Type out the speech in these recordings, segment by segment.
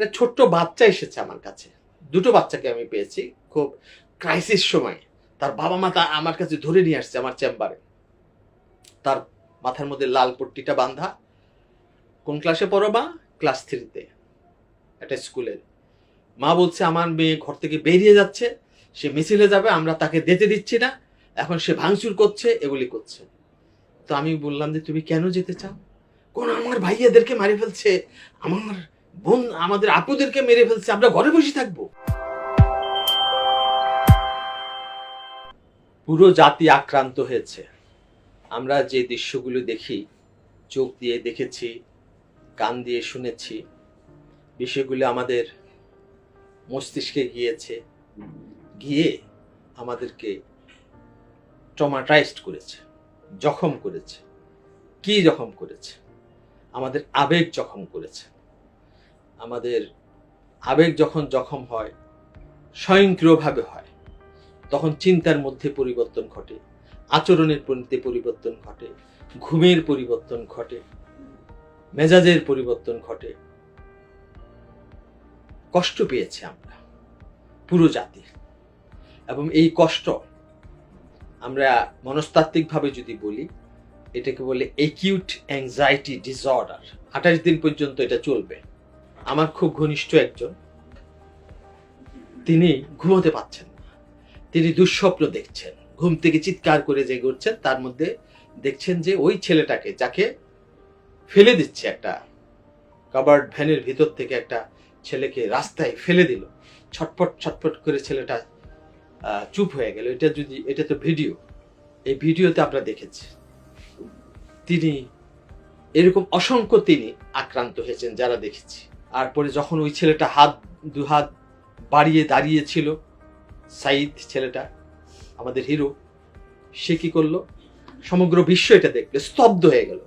একটা ছোট্ট বাচ্চা এসেছে আমার কাছে। দুটো বাচ্চাকে আমি পেয়েছি খুব ক্রাইসিস সময়। তার বাবা মা তা আমার কাছে ধরে নিয়ে আসছে আমার চেম্বারে তার মাথার মধ্যে লাল পট্টিটা বাঁধা। কোন ক্লাসে পড়ো মা? ক্লাস থ্রিতে একটা স্কুলের। মা বলছে, আমার মেয়ে ঘর থেকে বেরিয়ে যাচ্ছে। সে মিছিলে যাবে, আমরা তাকে যেতে দিচ্ছি না। এখন সে ভাঙচুর করছে, এগুলি করছে। তো আমি বললাম যে, তুমি কেন যেতে চাও? কোন আমার ভাইয়াদেরকে মারি ফেলছে? আমার বোন আমাদের আপুদেরকে মেরে ফেলছে, আমরা ঘরে বসে থাকব। পুরো জাতি আক্রান্ত হয়েছে। আমরা যে দৃশ্যগুলো দেখি, চোখ দিয়ে দেখেছি, কান দিয়ে শুনেছি, বিষয়গুলো আমাদের মস্তিষ্কে গিয়েছে, গিয়ে আমাদেরকে ট্রমাটাইজড করেছে, জখম করেছে। কি জখম করেছে? আমাদের আবেগ জখম করেছে। আমাদের আবেগ যখন জখম হয়, স্বয়ংক্রিয়ভাবে হয়, তখন চিন্তার মধ্যে পরিবর্তন ঘটে, আচরণের পরিতে পরিবর্তন ঘটে, ঘুমের পরিবর্তন ঘটে, মেজাজের পরিবর্তন ঘটে। কষ্ট পেয়েছি আমরা, পুরো জাতি। এবং এই কষ্ট আমরা মনস্তাত্ত্বিকভাবে যদি বলি, এটাকে বলে একিউট অ্যাংজাইটি ডিসঅর্ডার আঠাশ দিন পর্যন্ত এটা চলবে। আমার খুব ঘনিষ্ঠ একজন। তিনি ঘুমোতে পাচ্ছেন তিনি দুঃস্বপ্ন দেখছেন। ঘুম থেকে চিৎকার করে জেগে উঠছেন। তার মধ্যে দেখছেন যে ওই ছেলেটাকে, যাকে ফেলে দিচ্ছে একটা কাবার্ড ভ্যানের ভিতর থেকে একটা ছেলেকে রাস্তায় ফেলে দিল। ছটফট ছটফট করে ছেলেটা চুপ হয়ে গেল। এটা যদি, এটা তো ভিডিও। এই ভিডিওতে আমরা দেখেছি। তিনি এরকম অসংখ্য তিনি আক্রান্ত হয়েছেন যারা দেখেছি। আর পরে যখন ওই ছেলেটা হাত, দু হাত বাড়িয়ে দাঁড়িয়েছিল সাইদ ছেলেটা, আমাদের হিরো, সে কি করল? সমগ্র বিশ্ব এটা দেখল, স্তব্ধ হয়ে গেল।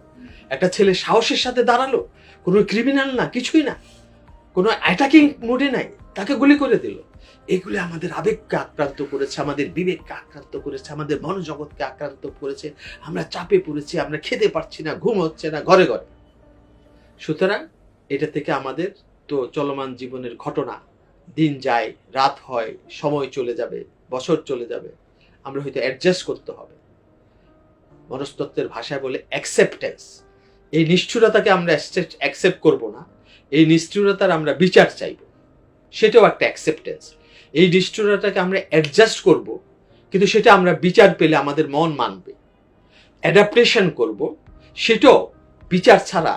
একটা ছেলে সাহসের সাথে দাঁড়াল, কোনো ক্রিমিনাল না, কিছুই না, কোনো অ্যাটাকিং মোডে নাই, তাকে গুলি করে দিল। এগুলো আমাদের আবেগকে আক্রান্ত করেছে, আমাদের বিবেককে আক্রান্ত করেছে, আমাদের মনোজগৎকে আক্রান্ত করেছে, আমরা চাপে পড়েছি, আমরা খেতে পারছি না, ঘুম হচ্ছে না, ঘরে ঘরে। সুতরাং এটা থেকে আমাদের তো চলমান জীবনের ঘটনা। দিন যায়, রাত হয়, সময় চলে যাবে, বছর চলে যাবে। আমরা হয়তো অ্যাডজাস্ট করতে হবে। মনস্তত্ত্বের ভাষায় বলে অ্যাকসেপ্টেন্স এই নিষ্ঠুরতাকে আমরা অ্যাকসেপ্ট করব না। এই নিষ্ঠুরতার আমরা বিচার চাইব। সেটাও একটা অ্যাকসেপ্টেন্স এই নিষ্ঠুরতাকে আমরা অ্যাডজাস্ট করব, কিন্তু সেটা আমরা বিচার পেলে আমাদের মন মানবে। অ্যাডাপ্টেশন করব, সেটাও বিচার ছাড়া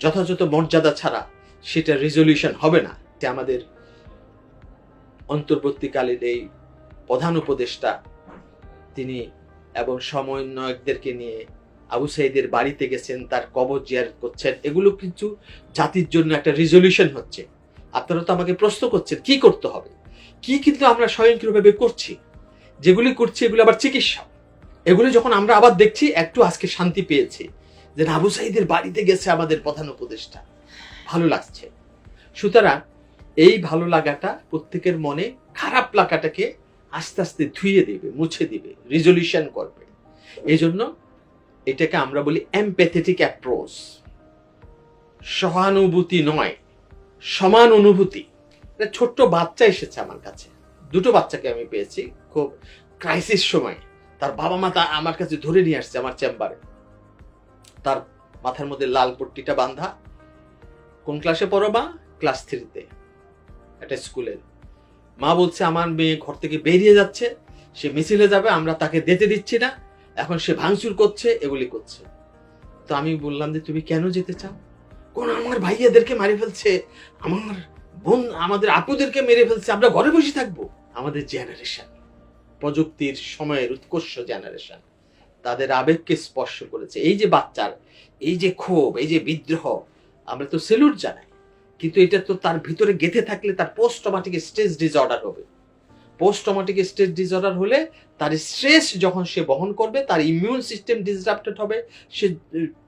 যথাযথ মর্যাদা ছাড়া সেটা রেজলিউশন হবে না। যে আমাদের অন্তর্বর্তীকালীন এই প্রধান উপদেষ্টা তিনি এবং সমন্বয়কদেরকে নিয়ে আবু সাইদের বাড়িতে গেছেন, তার কবর জিয়ার করছেন, এগুলো কিন্তু জাতির জন্য একটা রেজলিউশন হচ্ছে। আপনারা তো আমাকে প্রশ্ন করছেন, কি করতে হবে? কি কিন্তু আমরা স্বয়ংক্রিয়ভাবে করছি? যেগুলি করছি এগুলো আবার চিকিৎসা। এগুলো যখন আমরা আবার দেখছি, একটু আজকে শান্তি পেয়েছি। যে আবু সাইদের বাড়িতে গেছে আমাদের প্রধান উপদেষ্টা। ভালো লাগছে। সুতরাং এই ভালো লাগাটা প্রত্যেকের মনে খারাপ লাগাটাকে আস্তে আস্তে ধুয়ে দেবে, মুছে দিবে রিজলিউশন করবে। এই জন্য এটাকে আমরা বলি এমপ্যাথেটিক অ্যাপ্রোচ সহানুভূতি নয়, সমান অনুভূতি। ছোট্ট বাচ্চা এসেছে আমার কাছে। দুটো বাচ্চাকে আমি পেয়েছি। খুব ক্রাইসিস সময়। তার বাবা মা তা আমার কাছে ধরে নিয়ে আসছে আমার চেম্বারে তার মাথার মধ্যে লাল পট্টিটা বাঁধা। কোন ক্লাসে পড়ো মা? ক্লাস থ্রিতে একটা স্কুলের মা বলছে, আমার মেয়ে ঘর থেকে বেরিয়ে যাচ্ছে। সে মিছিলে যাবে, আমরা তাকে যেতে দিচ্ছি না। এখন সে ভাঙচুর করছে, এগুলি করছে। তো আমি বললাম যে, তুমি কেন যেতে চাও? কোন আমার ভাইয়াদেরকে মারে ফেলছে। আমার বোন, আমাদের আপুদেরকে মেরে ফেলছে। আমরা ঘরে বসে থাকব। আমাদের জেনারেশন প্রযুক্তির সময়ের উৎকর্ষ জেনারেশন তাদের আবেগকে স্পর্শ করেছে। এই যে বাচ্চার, এই যে ক্ষোভ, এই যে বিদ্রোহ, আমরা তো সেলুট জানাই। কিন্তু এটা তো তার ভিতরে গেঁথে থাকলে তার পোস্ট টমাটিক স্ট্রেস ডিসঅর্ডার হবে। পোস্ট টমাটিক স্ট্রেস ডিসঅর্ডার হলে তার স্ট্রেস যখন সে বহন করবে, তার ইমিউন সিস্টেম ডিসরাপ্টেড হবে, সে,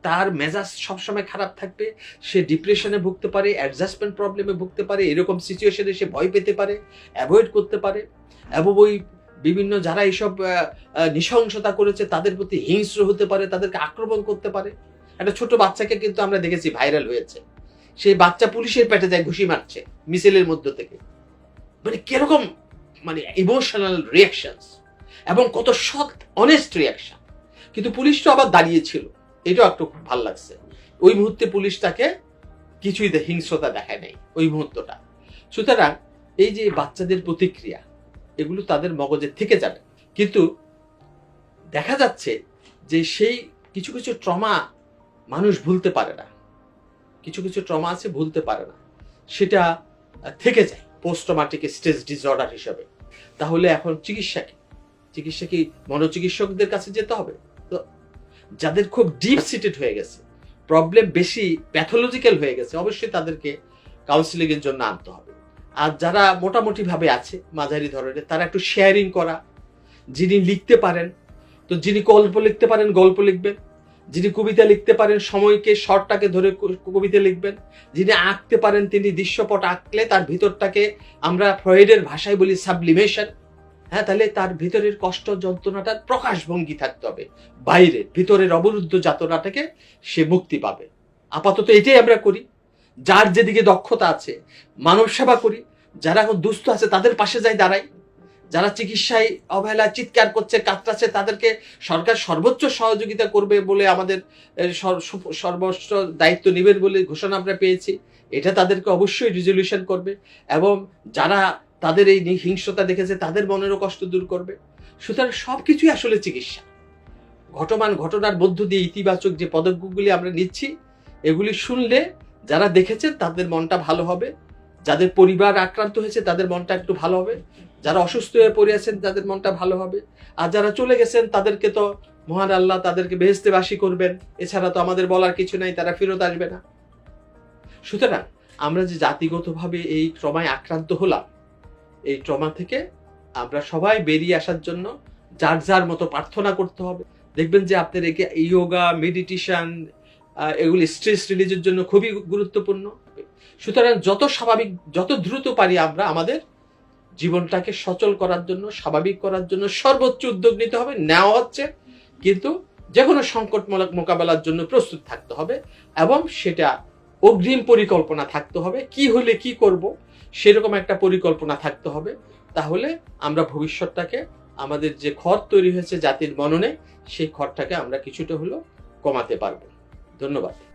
তার মেজাজ সবসময় খারাপ থাকবে, সে ডিপ্রেশনে ভুগতে পারে অ্যাডজাস্টমেন্ট প্রবলেমে ভুগতে পারে, এরকম সিচুয়েশনে সে ভয় পেতে পারে অ্যাভয়েড করতে পারে। এবং বিভিন্ন যারা এইসব নৃশংসতা করেছে, তাদের প্রতি হিংস্র হতে পারে, তাদেরকে আক্রমণ করতে পারে। একটা ছোট বাচ্চাকে কিন্তু আমরা দেখেছি ভাইরাল হয়েছে। সেই বাচ্চা পুলিশের পেটে যায় ঘুষি মারছে মিছিলের মধ্য থেকে। মানে কীরকম মানে ইমোশনাল রিয়াকশনস এবং কত সৎ অনেস্ট রিয়াকশন কিন্তু পুলিশটা আবার দাঁড়িয়েছিল। এটাও একটু খুব ভালো লাগছে। ওই মুহূর্তে পুলিশ তাকে কিছুই হিংস্রতা দেখায় নাই, ওই মুহূর্তটা। সুতরাং এই যে বাচ্চাদের প্রতিক্রিয়া এগুলো তাদের মগজে থেকে যাবে। কিন্তু দেখা যাচ্ছে যে সেই কিছু কিছু ট্রমা মানুষ ভুলতে পারে না। কিছু কিছু ট্রমা আছে ভুলতে পারে না। সেটা থেকে যায় পোস্ট ট্রমাটিক স্ট্রেস ডিসঅর্ডার হিসাবে। তাহলে এখন চিকিৎসা কি? চিকিৎসা কি মনোচিকিৎসকদের কাছে যেতে হবে? তো যাদের খুব ডিপ সিটেড হয়ে গেছে প্রবলেম বেশি প্যাথোলজিক্যাল হয়ে গেছে, অবশ্যই তাদেরকে কাউন্সিলিং এর জন্য আনতে হবে। আর যারা মোটামুটি ভাবে আছে, মাঝারি ধরনের, তারা একটু শেয়ারিং করা, যিনি লিখতে পারেন, তো যিনি গল্প লিখতে পারেন, গল্প লিখবেন। যিনি কবিতা লিখতে পারেন, সময়কে শর্টটাকে ধরে কবিতা লিখবেন। যিনি আঁকতে পারেন, তিনি দৃশ্যপট আঁকলে তার ভিতরটাকে আমরা ফ্রয়েডের ভাষায় বলি সাবলিমেশন হ্যাঁ তাহলে তার ভিতরের কষ্ট যন্ত্রণাটার প্রকাশভঙ্গি থাকতে হবে। বাইরে, ভিতরের অবরুদ্ধ যাতনাটাকে সে মুক্তি পাবে। আপাতত এটাই আমরা করি। যার যেদিকে দক্ষতা আছে, মানব সেবা করি, যারা এখন দুস্থ আছে তাদের পাশে যাই দাঁড়াই। যারা চিকিৎসায় অবহেলা চিৎকার করছে, কাতরাচ্ছে তাদেরকে সরকার সর্বোচ্চ সহযোগিতা করবে বলে আমাদের সর্বোচ্চ দায়িত্ব নেবেন বলে ঘোষণা আমরা পেয়েছি। এটা তাদেরকে অবশ্যই রিজলিউশন করবে এবং যারা তাদের এই হিংস্রতা দেখেছে তাদের মনেরও কষ্ট দূর করবে। সুতরাং সব কিছুই আসলে চিকিৎসা। ঘটমান, ঘটনার মধ্য দিয়ে ইতিবাচক যে পদক্ষেপগুলি আমরা নিচ্ছি, এগুলি শুনলে যারা দেখেছেন তাদের মনটা ভালো হবে, যাদের পরিবার আক্রান্ত হয়েছে তাদের মনটা একটু ভালো হবে, যারা অসুস্থ হয়ে পড়ে আছেন তাদের মনটা ভালো হবে, আর যারা চলে গেছেন তাদেরকে তো মহান আল্লাহ তাদেরকে বেহেস্তে বাসী করবেন, এছাড়া তো আমাদের বলার কিছু নাই, তারা ফেরত আসবে না। সুতরাং আমরা যে জাতিগতভাবে এই ট্রমায় আক্রান্ত হলাম, এই ট্রমা থেকে আমরা সবাই বেরিয়ে আসার জন্য যার যার মতো প্রার্থনা করতে হবে। দেখবেন যে আপনার একে ইয়োগা, মেডিটেশন এগুলি স্ট্রেস রিলিজের জন্য খুবই গুরুত্বপূর্ণ। সুতরাং যত স্বাভাবিক, যত দ্রুত পারি আমরা আমাদের জীবনটাকে সচল করার জন্য, স্বাভাবিক করার জন্য সর্বোচ্চ উদ্যোগ নিতে হবে, নেওয়া হচ্ছে। কিন্তু যে কোনো সংকটমূলক মোকাবেলার জন্য প্রস্তুত থাকতে হবে এবং সেটা অগ্রিম পরিকল্পনা থাকতে হবে। কি হলে কি করব, সেরকম একটা পরিকল্পনা থাকতে হবে। তাহলে আমরা ভবিষ্যৎটাকে, আমাদের যে খড় তৈরি হয়েছে জাতির মননে, সেই খড়টাকে আমরা কিছুটা হলেও কমাতে পারব। ধন্যবাদ।